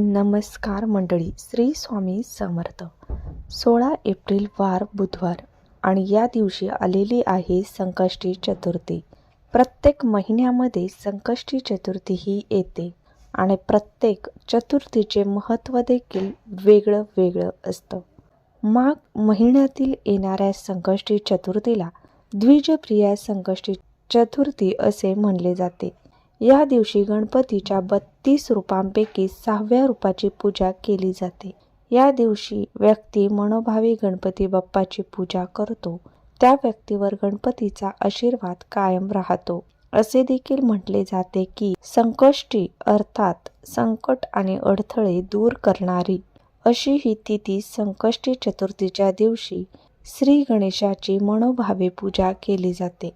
नमस्कार मंडळी श्री स्वामी समर्थ. सोळा एप्रिल वार बुधवार आणि या दिवशी आलेली आहे संकष्टी चतुर्थी. प्रत्येक महिन्यामध्ये संकष्टी चतुर्थी ही येते आणि प्रत्येक चतुर्थीचे महत्त्व देखील वेगळं वेगळं असतं. माघ महिन्यातील येणाऱ्या संकष्टी चतुर्थीला द्विजप्रिया संकष्टी चतुर्थी असे म्हणले जाते. या दिवशी गणपतीच्या बत्तीस रूपांपैकी सहाव्या रूपाची पूजा केली जाते. या दिवशी व्यक्ती मनोभावी गणपती बाप्पाची पूजा करतो. त्या व्यक्तीवर गणपतीचा आशीर्वाद कायम राहतो. असे देखील म्हटले जाते की संकष्टी अर्थात संकट आणि अडथळे दूर करणारी अशी ही तिथी संकष्टी चतुर्थीच्या दिवशी श्री गणेशाची मनोभावे पूजा केली जाते.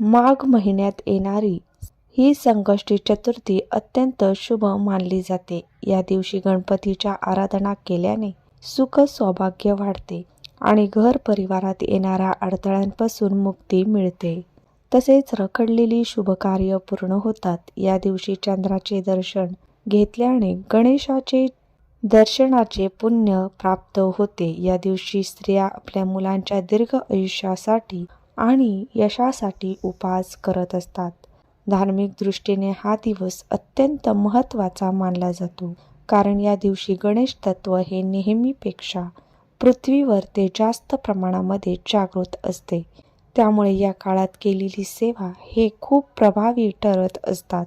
माघ महिन्यात येणारी ही संकष्टी चतुर्थी अत्यंत शुभ मानली जाते. या दिवशी गणपतीच्या आराधना केल्याने सुख सौभाग्य वाढते आणि घर परिवारात येणाऱ्या अडथळ्यांपासून मुक्ती मिळते. तसेच रखडलेली शुभकार्य पूर्ण होतात. या दिवशी चंद्राचे दर्शन घेतल्याने गणेशाचे दर्शनाचे पुण्य प्राप्त होते. या दिवशी स्त्रिया आपल्या मुलांच्या दीर्घ आयुष्यासाठी आणि यशासाठी उपास करत असतात. धार्मिक दृष्टीने हा दिवस अत्यंत महत्त्वाचा मानला जातो. कारण या दिवशी गणेश तत्व हे नेहमीपेक्षा पृथ्वीवर ते जास्त प्रमाणामध्ये जागृत असते. त्यामुळे या काळात केलेली सेवा हे खूप प्रभावी ठरत असतात.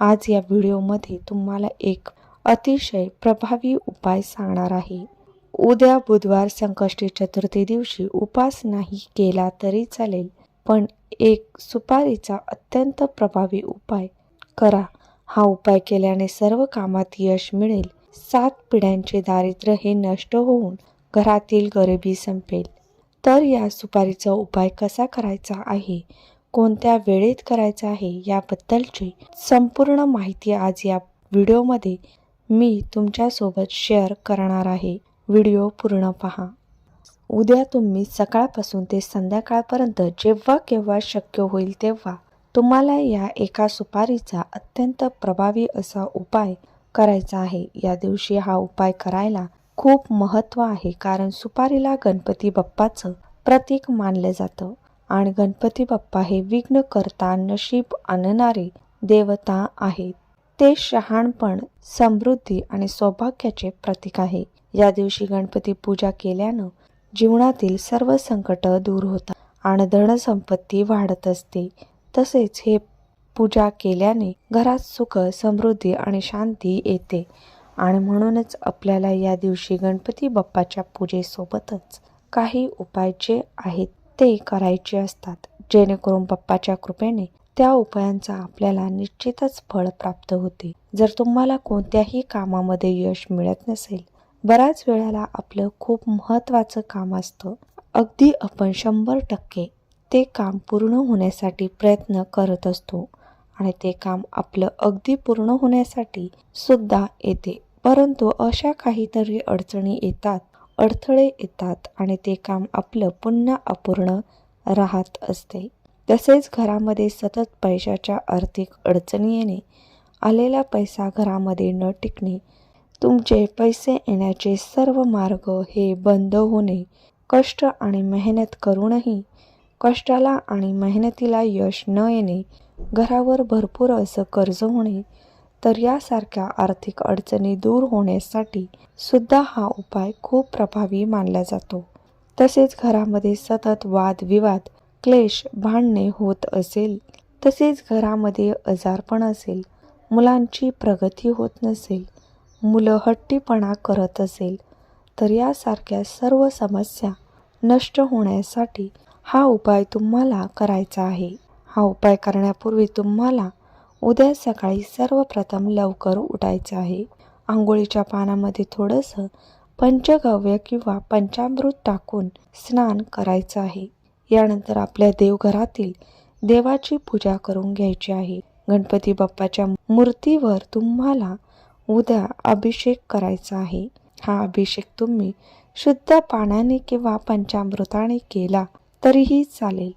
आज या व्हिडिओमध्ये तुम्हाला एक अतिशय प्रभावी उपाय सांगणार आहे. उद्या बुधवार संकष्टी चतुर्थी दिवशी उपास नाही केला तरी चालेल. पण एक सुपारीचा अत्यंत प्रभावी उपाय करा. हा उपाय केल्याने सर्व कामात यश मिळेल. सात पिढ्यांचे दारिद्र्य हे नष्ट होऊन घरातील गरिबी संपेल. तर या सुपारीचा उपाय कसा करायचा आहे? कोणत्या वेळेत करायचा आहे? याबद्दलची संपूर्ण माहिती आज या व्हिडिओमध्ये मी तुमच्यासोबत शेअर करणार आहे. व्हिडिओ पूर्ण पहा. उद्या तुम्ही सकाळपासून ते संध्याकाळपर्यंत जेव्हा केव्हा शक्य होईल तेव्हा तुम्हाला या एका सुपारीचा अत्यंत प्रभावी असा उपाय करायचा आहे. या दिवशी हा उपाय करायला खूप महत्त्व आहे कारण सुपारीला गणपती बाप्पाचं प्रतीक मानलं जातं आणि गणपती बाप्पा हे विघ्न करता नशीब आणणारे देवता आहेत. ते शहाणपण समृद्धी आणि सौभाग्याचे प्रतीक आहे. या दिवशी गणपती पूजा केल्यानं जीवनातील सर्व संकट दूर होतात आणि धनसंपत्ती वाढत असते. तसेच हे पूजा केल्याने घरात सुख समृद्धी आणि शांती येते. आणि म्हणूनच आपल्याला या दिवशी गणपती बाप्पाच्या पूजेसोबतच काही उपाय जे आहेत ते करायचे असतात. जेणेकरून बाप्पाच्या कृपेने त्या उपायांचा आपल्याला निश्चितच फळ प्राप्त होते. जर तुम्हाला कोणत्याही कामामध्ये यश मिळत नसेल बऱ्याच वेळेला आपलं खूप महत्त्वाचं काम असतं. अगदी आपण शंभर टक्के ते काम पूर्ण होण्यासाठी प्रयत्न करत असतो. आणि ते काम आपलं अगदी पूर्ण होण्यासाठी सुद्धा येते. परंतु अशा काहीतरी अडचणी येतात अडथळे येतात आणि ते काम आपलं पुन्हा अपूर्ण राहत असते. तसेच घरामध्ये सतत पैशाच्या आर्थिक अडचणी येणे आलेला पैसा घरामध्ये न टिकणे तुमचे पैसे येण्याचे सर्व मार्ग हे बंद होणे. कष्ट आणि मेहनत करूनही कष्टाला आणि मेहनतीला यश न येणे घरावर भरपूर असं कर्ज होणे तर यासारख्या आर्थिक अडचणी दूर होण्यासाठी सुद्धा हा उपाय खूप प्रभावी मानला जातो. तसेच घरामध्ये सतत वादविवाद क्लेश भांडणे होत असेल तसेच घरामध्ये आजारपण असेल मुलांची प्रगती होत नसेल मुलं हट्टीपणा करत असेल तर यासारख्या सर्व समस्या नष्ट होण्यासाठी हा उपाय तुम्हाला करायचा आहे. हा उपाय करण्यापूर्वी तुम्हाला उद्या सकाळी सर्वप्रथम लवकर उठायचं आहे. आंघोळीच्या पानामध्ये थोडंसं पंचगव्य किंवा पंचामृत टाकून स्नान करायचं आहे. यानंतर आपल्या देवघरातील देवाची पूजा करून घ्यायची आहे. गणपती बाप्पाच्या मूर्तीवर तुम्हाला उद्या अभिषेक करायचा आहे. हा अभिषेक तुम्ही शुद्ध पाण्याने किंवा पंचामृताने केला तरीही चालेल.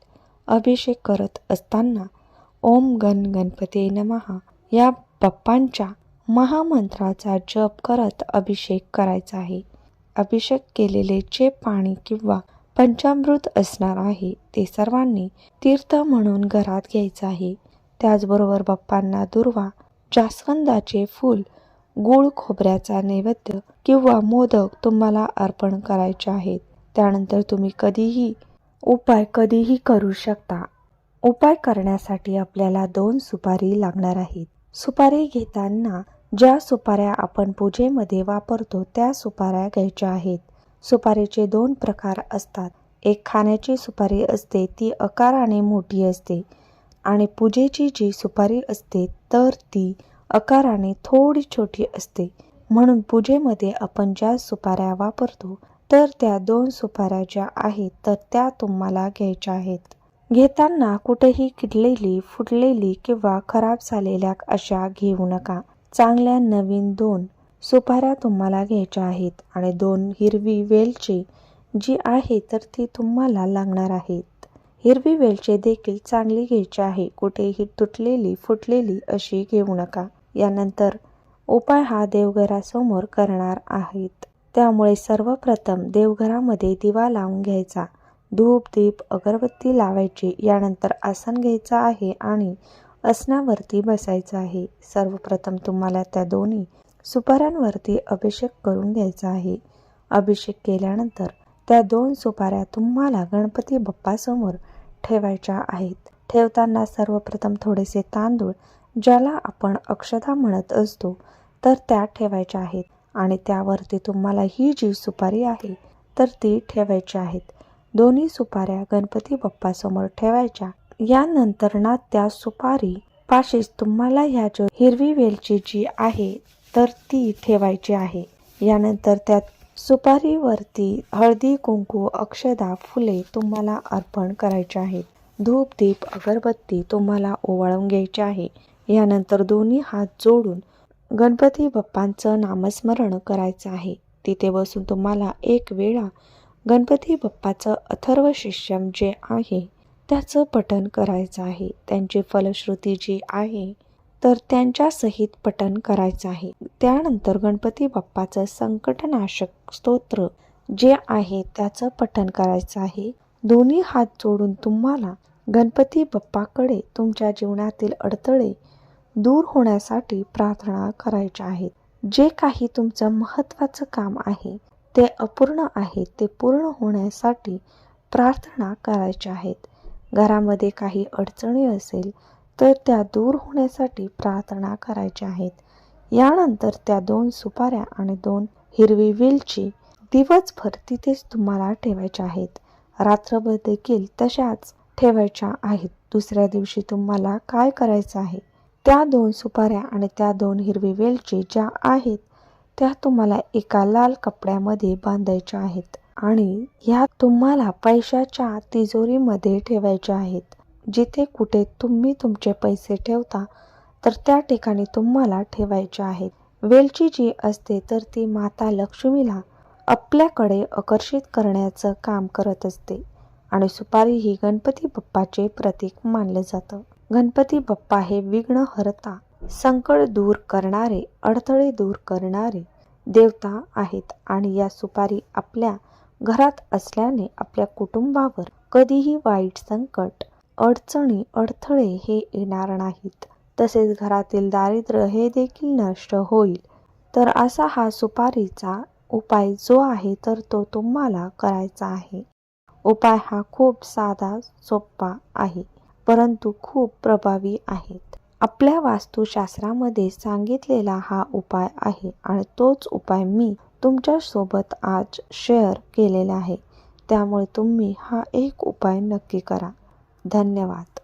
अभिषेक करत असताना ओम गण गणपती नमहा या बाप्पांच्या महामंत्राचा जप करत अभिषेक करायचा आहे. अभिषेक केलेले जे पाणी किंवा पंचामृत असणार आहे ते सर्वांनी तीर्थ म्हणून घरात घ्यायचं आहे. त्याचबरोबर बाप्पांना दुर्वा जास्वंदाचे फूल गुळ खोबऱ्याचा नैवेद्य किंवा मोदक तुम्हाला अर्पण करायचे आहेत. त्यानंतर तुम्ही कधीही उपाय कधीही करू शकता. उपाय करण्यासाठी आपल्याला दोन सुपारी लागणार आहेत. सुपारी घेताना ज्या सुपाऱ्या आपण पूजेमध्ये वापरतो त्या सुपाऱ्या घ्यायच्या आहेत. सुपारीचे दोन प्रकार असतात. एक खाण्याची सुपारी असते ती आकाराने मोठी असते आणि पूजेची जी सुपारी असते तर ती आकाराने थोडी छोटी असते. म्हणून पूजेमध्ये आपण ज्या सुपाऱ्या वापरतो तर त्या दोन सुपाऱ्या ज्या आहेत तर त्या तुम्हाला घ्यायच्या आहेत. घेताना कुठेही किडलेली फुटलेली किंवा खराब झालेल्या अशा घेऊ नका. चांगल्या नवीन दोन सुपाऱ्या तुम्हाला घ्यायच्या आहेत आणि दोन हिरवी वेलची जी आहे तर ती तुम्हाला लागणार आहेत. हिरवी वेलचे देखील चांगली घ्यायची आहे. कुठेही तुटलेली फुटलेली अशी घेऊ नका. यानंतर उपाय हा देवघरासमोर करणार आहेत. त्यामुळे सर्वप्रथम देवघरामध्ये दिवा लावून घ्यायचा. धूप दीप अगरबत्ती लावायची. यानंतर आसन घ्यायचं आहे आणि आसनावरती बसायचं आहे. सर्वप्रथम तुम्हाला त्या दोन्ही सुपाऱ्यांवरती अभिषेक करून घ्यायचा आहे. अभिषेक केल्यानंतर त्या दोन सुपाऱ्या तुम्हाला गणपती बाप्पासमोर ठेवायच्या आहेत. ठेवताना सर्वप्रथम थोडेसे तांदूळ ज्याला आपण अक्षता म्हणत असतो तर त्या ठेवायच्या आहेत. आणि त्यावरती तुम्हाला ही जी सुपारी आहे तर ती ठेवायची आहेत. दोन्ही सुपाऱ्या गणपती बाप्पासमोर ठेवायच्या. यानंतर ना त्या सुपारी पाशीच तुम्हाला ह्या जो हिरवी वेलची जी आहे तर ती ठेवायची आहे. यानंतर त्या सुपारीवरती हळदी कुंकू अक्षदा फुले तुम्हाला अर्पण करायचे आहेत. धूप दीप अगरबत्ती तुम्हाला ओवाळून घ्यायची आहे. यानंतर दोन्ही हात जोडून गणपती बाप्पांचं नामस्मरण करायचं आहे. तिथे बसून तुम्हाला एक वेळा गणपती बाप्पाचं अथर्व शिष्यम जे आहे त्याचं पठन करायचं आहे. त्यांची फलश्रुती जी आहे तर त्यांच्यासहित पठन करायचं आहे. त्यानंतर गणपती बाप्पाचं संकटनाशक स्तोत्र जे आहे त्याचं पठन करायचं आहे. दोन्ही हात जोडून तुम्हाला गणपती बाप्पाकडे तुमच्या जीवनातील अडथळे दूर होण्यासाठी प्रार्थना करायच्या आहेत जे काही तुमचं महत्त्वाचं काम आहे ते अपूर्ण आहे ते पूर्ण होण्यासाठी प्रार्थना करायच्या आहेत घरामध्ये काही अडचणी असेल तर त्या दूर होण्यासाठी प्रार्थना करायच्या आहेत यानंतर त्या दोन सुपाऱ्या आणि दोन हिरवी वेलची दिवसभर तिथेच तुम्हाला ठेवायच्या आहेत. रात्रभर देखील तशाच ठेवायच्या आहेत. दुसऱ्या दिवशी तुम्हाला काय करायचं आहे? त्या दोन सुपाऱ्या आणि त्या दोन हिरवी वेलची ज्या आहेत त्या तुम्हाला एका लाल कपड्यामध्ये बांधायच्या आहेत आणि ह्या तुम्हाला पैशाच्या तिजोरीमध्ये ठेवायच्या आहेत. जिथे कुठे तुम्ही तुमचे पैसे ठेवता तर त्या ठिकाणी तुम्हाला ठेवायचे आहेत. वेलची जी असते तर ती माता लक्ष्मीला आपल्याकडे आकर्षित करण्याचं काम करत असते आणि सुपारी ही गणपती बाप्पाचे प्रतीक मानलं जातं. गणपती बाप्पा हे विघ्न हरता संकट दूर करणारे अडथळे दूर करणारे देवता आहेत आणि या सुपारी आपल्या घरात असल्याने आपल्या कुटुंबावर कधीही वाईट संकट अडचणी अडथळे हे येणार नाहीत. तसेच घरातील दारिद्र्य हे देखील नष्ट होईल. तर असा हा सुपारीचा उपाय जो आहे तर तो तुम्हाला करायचा आहे. उपाय हा खूप साधा सोपा आहे. परंतु खूप प्रभावी आहेत. आपल्या वास्तुशास्त्रामध्ये सांगितलेला हा उपाय आहे आणि तोच उपाय मी तुमच्यासोबत आज शेअर केलेला आहे. त्यामुळे तुम्ही हा एक उपाय नक्की करा. धन्यवाद.